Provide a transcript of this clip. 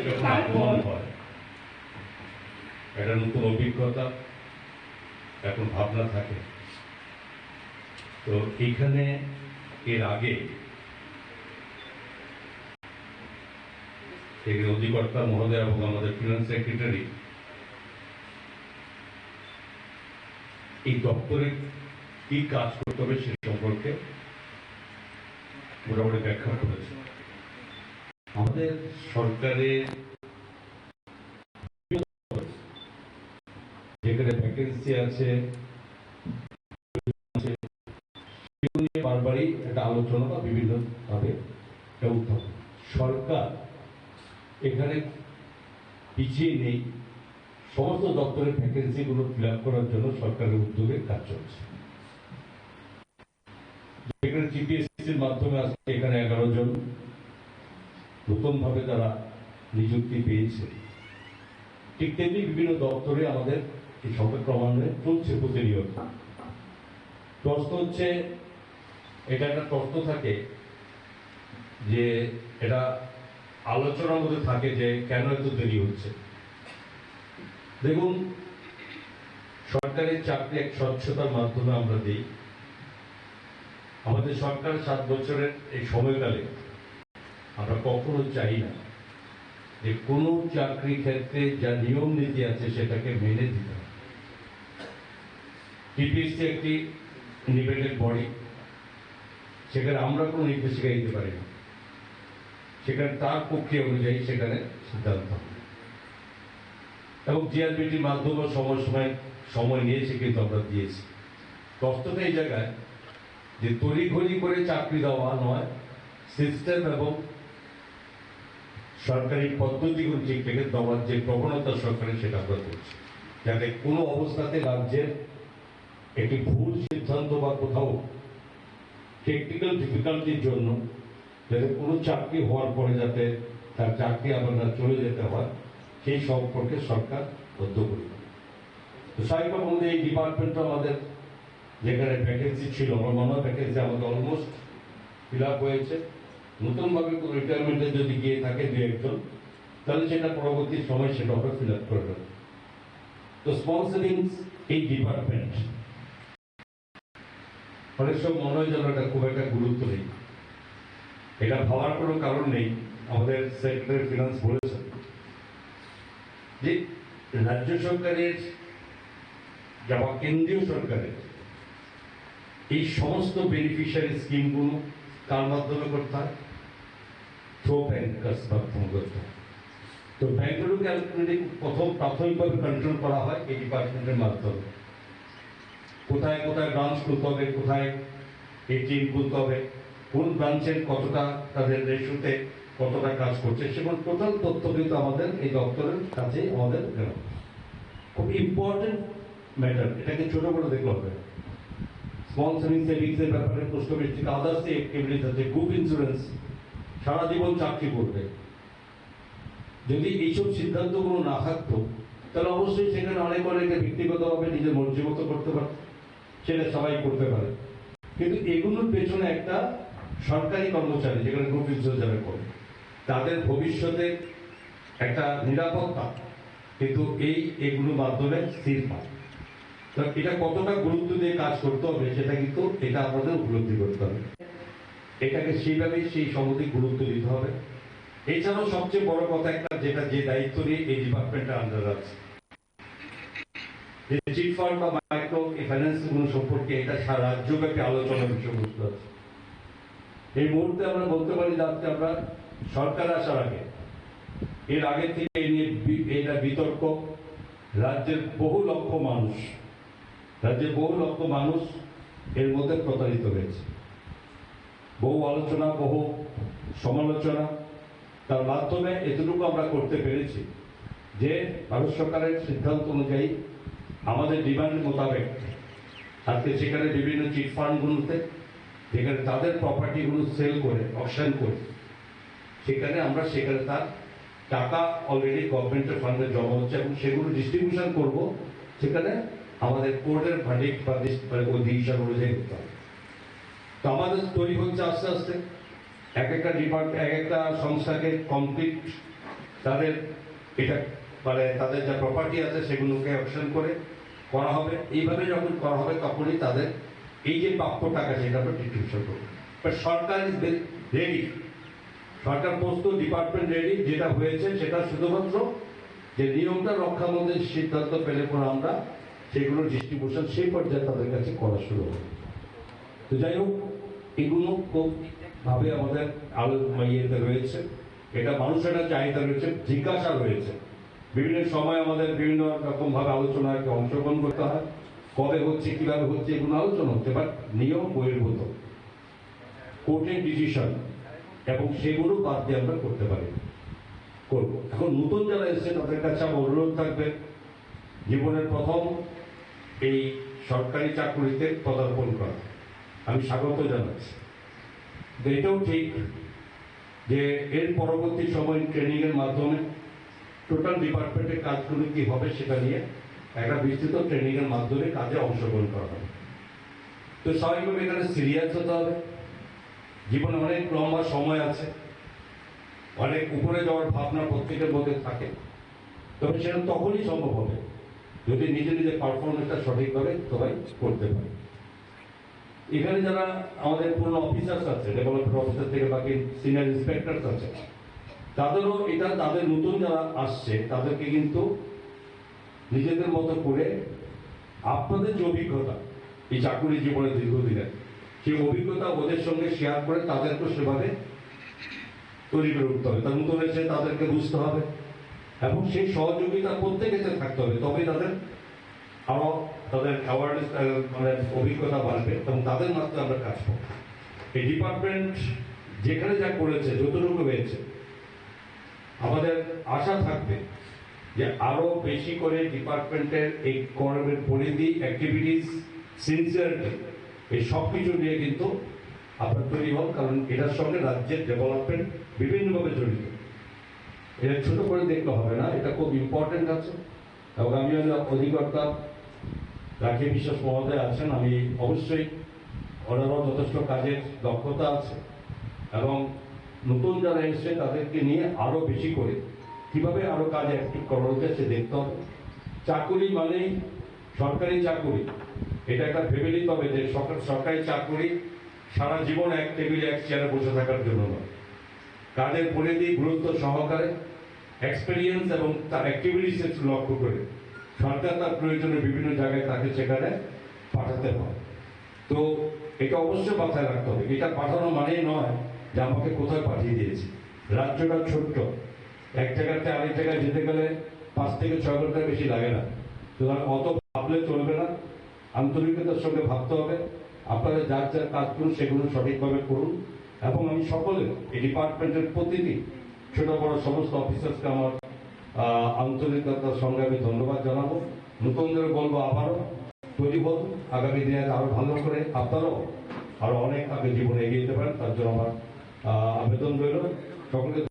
যখন আগমন হয় একটা নতুন অভিজ্ঞতা এখন ভাবনা থাকে তো এইখানে এর আগে এখানে অধিকর্তা মহোদয় এবং আমাদের ফিনান্স সেক্রেটারি এই দপ্তরে কি কাজ করতে হবে সে সম্পর্কে মোটামুটি ব্যাখ্যা করেছে। আমাদের সরকারের যেখানে ভ্যাকেন্সি আছে বারবারই একটা আলোচনা বা বিভিন্ন ভাবে এটা উত্থাপন সরকার এখানে পিছিয়ে নেই। সমস্ত দপ্তরের ভ্যাকেন্সিগুলো ফিল আপ করার জন্য সরকারের উদ্যোগে কাজ চলছে। যেখানে জিপিএসসির মাধ্যমে আজকে এখানে এগারো জন নতুনভাবে তারা নিযুক্তি পেয়েছে। ঠিক তেমনি বিভিন্ন দপ্তরে আমাদের এই সংখ্যা ক্রমান্বয়ে চলছে প্রতিনিয়ত। প্রশ্ন হচ্ছে, এটা একটা প্রশ্ন থাকে যে, এটা আলোচনার মধ্যে থাকে যে কেন এত দেরি হচ্ছে? দেখুন সরকারি চাকরি এক স্বচ্ছতার মাধ্যমে আমরা দিই। আমাদের সরকার সাত বছরের এই সময়কালে আমরা কখনো চাই না যে কোনো চাকরি ক্ষেত্রে যা নিয়ম নীতি আছে সেটাকে মেনে দিতে হবে। টিপিএসসি একটি ইন্ডিপেন্ডেন্ট বডি সেখানে আমরা কোনো নির্দেশিকা দিতে পারি না। সেখানে তার প্রক্রিয়া অনুযায়ী সেখানে সিদ্ধান্ত এবং জিআরবিটির মাধ্যমে সময় সময় সময় নিয়েছে কিন্তু আমরা দিয়েছি। কষ্টটা এই জায়গায় যে তড়িঘড়ি করে চাকরি দেওয়া নয় সিস্টেম এবং সরকারি পদ্ধতিগুলো ঠিক রেখে দেওয়ার যে প্রবণতা সরকারের সেটা আমরা করছি। যাতে কোনো অবস্থাতে রাজ্যের একটি ভুল সিদ্ধান্ত বা কোথাও টেকনিক্যাল ডিফিকাল্টির জন্য যাতে কোনো চাকরি হওয়ার পরে যাতে তার চাকরি আবার না চলে যেতে হয়, সেই সম্পর্কে সরকার বদ্ধপরিকর। তো আমাদের এই ডিপার্টমেন্টটা আমাদের যেখানে ভ্যাকেন্সি ছিল, আমার মনে হয় ভ্যাকেন্সি আমাদের অলমোস্ট ফিল আপ হয়েছে। নতুনভাবে কোনো রিটায়ারমেন্টে যদি গিয়ে থাকে দু একজন, তাহলে সেটা পরবর্তী সময় সেটা আমরা ফিল আপ করে দেবো। তো স্পন্সরিং এই ডিপার্টমেন্ট অনেক সময় মনে হয় যেন এটা খুব একটা এটা ভাবার কোনো কারণ নেই। আমাদের সেক্রেটারি ফিনান্স বলেছেন। যে রাজ্য সরকারের যাওয়া কেন্দ্রীয় সরকারের, এই সমস্ত বেনিফিশিয়ারি স্কিমগুলো কার মাধ্যমে করতে হয়? থ্রো ব্যাংকার্স মাধ্যমে করতে হয়। তো ব্যাংকগুলো ক্যালকুলেটিং প্রথম প্রাথমিকভাবে কন্ট্রোল করা হয় এই ডিপার্টমেন্টের মাধ্যমে। কোথায় কোথায় ব্রাঞ্চ খুলতে হবে, কোথায় এটিএম খুলতে হবে? কোন ব্রাঞ্চের কতটা তাদের রেশুতে কতটা কাজ করছে সেগুলো টোটাল তথ্য কিন্তু আমাদের এই দপ্তরের কাছে আমাদের দেওয়া। খুব ইম্পর্টেন্ট ম্যাটার এটাকে ছোট করে দেখলে হবে। স্মল সেভিং সেভিংস এর ব্যাপারে অফিস থেকে আদার্স অ্যাক্টিভিটিস আছে গ্রুপ ইন্স্যুরেন্স সারা জীবন চাকরি করবে। যদি এইসব সিদ্ধান্তগুলো না থাকতো, তাহলে অবশ্যই সেখানে অনেক অনেকে ব্যক্তিগতভাবে নিজের মর্জি মতো করতে পারে সেটা সবাই করতে পারে। কিন্তু এগুলোর পেছনে একটা সরকারি কর্মচারী যেখানে গ্রুপ যারা করে, তাদের ভবিষ্যতে একটা নিরাপত্তা, কিন্তু এই এগুলোর মাধ্যমে স্থির পায় এটা কতটা গুরুত্ব দিয়ে কাজ করতে হবে সেটা কিন্তু এটা আমাদের উপলব্ধি করতে হবে। এটাকে সেইভাবেই সেই সম্মতি গুরুত্ব দিতে হবে। এছাড়াও সবচেয়ে বড় কথা একটা, যেটা যে দায়িত্ব নিয়ে এই ডিপার্টমেন্টের আন্ডার আছে। যে চিট ফান্ড বা মাইক্রো ফাইন্যান্সগুলো সম্পর্কে এটা সারা রাজ্যব্যাপী আলোচনার বিষয়বস্তু আছে এই মুহূর্তে আমরা বলতে পারি যে আজকে আমরা সরকার আসার আগে, এর আগে থেকে এই নিয়ে এটা বিতর্ক। রাজ্যের বহু লক্ষ মানুষ, রাজ্যের বহু লক্ষ মানুষ এর মধ্যে প্রতারিত হয়েছে। বহু আলোচনা, বহু সমালোচনা। তার মাধ্যমে এতটুকু আমরা করতে পেরেছি যে ভারত সরকারের সিদ্ধান্ত অনুযায়ী আমাদের ডিমান্ড মোতাবেক, আজকে সেখানে বিভিন্ন চিট ফান্ডগুলোতে যেখানে তাদের প্রপার্টিগুলো সেল করে অকশন করে, সেখানে আমরা সেখানে তার টাকা অলরেডি গভর্নমেন্টের ফান্ডে জমা হচ্ছে এবং সেগুলো ডিস্ট্রিবিউশন করব, সেখানে আমাদের কোর্টের ফান্ডিং বা dis- মানে ডিসিশন অনুযায়ী করতে হবে। তো আমাদের তৈরি হচ্ছে আস্তে আস্তে। এক একটা ডিপার্টমেন্ট এক একটা সংস্থাকে কমপ্লিট তাদের এটা মানে তাদের যা প্রপার্টি আছে সেগুলোকে অপশন করে করা হবে। এইভাবে যখন করা হবে, তখনই তাদের এই যে প্রাপ্য টাকা সেটা ডিস্ট্রিবিউশন করব বাট সরকার ইজ রেডি সরকার প্রস্তুত ডিপার্টমেন্ট রেডি যেটা হয়েছে সেটা শুধুমাত্র যে নিয়মটা রক্ষা মধ্যে সিদ্ধান্ত পেলে পর আমরা সেগুলো ডিস্ট্রিবিউশন সেই পর্যায়ে তাদের কাছে করা শুরু হবে। তো যাই হোক, এগুলো ভাবে আমাদের আলো ইয়েতে রয়েছে। এটা মানুষের চাহিদা রয়েছে, জিজ্ঞাসা রয়েছে। বিভিন্ন সময় আমাদের বিভিন্ন রকম ভাবে আলোচনায় অংশগ্রহণ করতে হয়। কবে হচ্ছে, কীভাবে হচ্ছে, এগুলো আলোচনা হচ্ছে বাট নিয়ম বহির্ভূত কোর্টের ডিসিশন এবং সেগুলো বাদ দিয়ে আমরা করতে পারি। করব। এখন নতুন যারা এসছে তাদের কাছে আমার অনুরোধ থাকবে, জীবনের প্রথম এই সরকারি চাকরিতে পদার্পণ করা। আমি স্বাগত জানাচ্ছি। এটাও ঠিক যে এর পরবর্তী সময় ট্রেনিং এর মাধ্যমে টোটাল ডিপার্টমেন্টের কাজগুলো কি হবে সেটা নিয়ে একটা বিস্তৃত ট্রেনিং এর মাধ্যমে কাজে অংশগ্রহণ করা হবে। তো স্বাভাবিকভাবে এখানে সিরিয়াস হতে হবে। জীবনে অনেক লম্বা সময় আছে। অনেক উপরে যাওয়ার ভাবনা প্রত্যেকের মধ্যে থাকে। তবে সেটা তখনই সম্ভব হবে যদি নিজে নিজের পারফরমেন্সটা সঠিকভাবে সবাই করতে পারে। এখানে যারা আমাদের পুরনো অফিসার্স আছে ডেভেলপমেন্ট অফিসার থেকে বাকি সিনিয়র ইন্সপেক্টরস আছে তাদেরও এটা তাদের নতুন যারা আসছে, তাদেরকে কিন্তু নিজেদের মতো করে আপনাদের যে অভিজ্ঞতা, এই চাকুরি জীবনে দীর্ঘদিনের, সেই অভিজ্ঞতা ওদের সঙ্গে শেয়ার করে তাদেরকে সেভাবে তৈরি করে উঠতে হবে। তার নতুন এসে তাদেরকে বুঝতে হবে এবং সেই সহযোগিতা প্রত্যেকের থাকতে হবে। তবেই তাদের আরও তাদের অ্যাওয়ারনেস মানে অভিজ্ঞতা বাড়বে এবং তাদের মাধ্যমে আমরা কাজ করব। এই ডিপার্টমেন্ট যেখানে যা করেছে, যতটুকু হয়েছে, আমাদের আশা থাকবে যে আরও বেশি করে ডিপার্টমেন্টের এই কর্মের পরিধি অ্যাক্টিভিটিস সিনসিয়ারিটি এই সব কিছু নিয়ে কিন্তু আপনার তৈরি হন, কারণ এটার সঙ্গে রাজ্যের ডেভেলপমেন্ট বিভিন্নভাবে জড়িত। এটা ছোট করে দেখতে হবে না, এটা খুব ইম্পর্টেন্ট আছে। এবং আমি অধিকর্তা রাখি বিশ্বাস মহোদয় আছেন, আমি অবশ্যই ওনারও যথেষ্ট কাজের দক্ষতা আছে। এবং নতুন যারা এসছে, তাদেরকে নিয়ে আরও বেশি করে কীভাবে আরও কাজে অ্যাক্টিভ করা যায় সে দেখতে হবে। চাকুরি মানেই সরকারি চাকুরি। এটা একটা ভেবে নিতে হবে যে সরকার- চাকুরি সারা জীবন এক টেবিলে, এক চেয়ারে বসে থাকার জন্য নয়। কাজের পরিধি গুরুত্ব সহকারে এক্সপেরিয়েন্স এবং তার অ্যাক্টিভিটিস লক্ষ্য করে সরকার তার প্রয়োজনে বিভিন্ন জায়গায় তাকে সেখানে পাঠাতে হয়। তো এটা অবশ্যই মাথায় রাখতে হবে। এটা পাঠানো মানেই নয় যে আমাকে কোথায় পাঠিয়ে দিয়েছে। রাজ্যটা ছোট্ট। এক জায়গাতে আরেক জায়গায় যেতে গেলে পাঁচ থেকে ছয় ঘণ্টা বেশি লাগে না। সুতরাং অত ভাবলে চলবে না। আন্তরিকতার সঙ্গে ভাবতে হবে। আপনারা যার যার কাজগুলো সেগুলো সঠিকভাবে করুন। এবং আমি সকলে, এই ডিপার্টমেন্টের প্রতিটি ছোট বড় সমস্ত অফিসার্সকে আমার আন্তরিকতার সঙ্গে আমি ধন্যবাদ জানাব। নতুনদের বলব আবারও, তৈরি হন আগামী দিনে আরও ভালো করে আপনারাও আরও অনেক আগে জীবনে এগিয়ে যেতে পারেন। তার জন্য আমার আবেদন রইল। সকলকে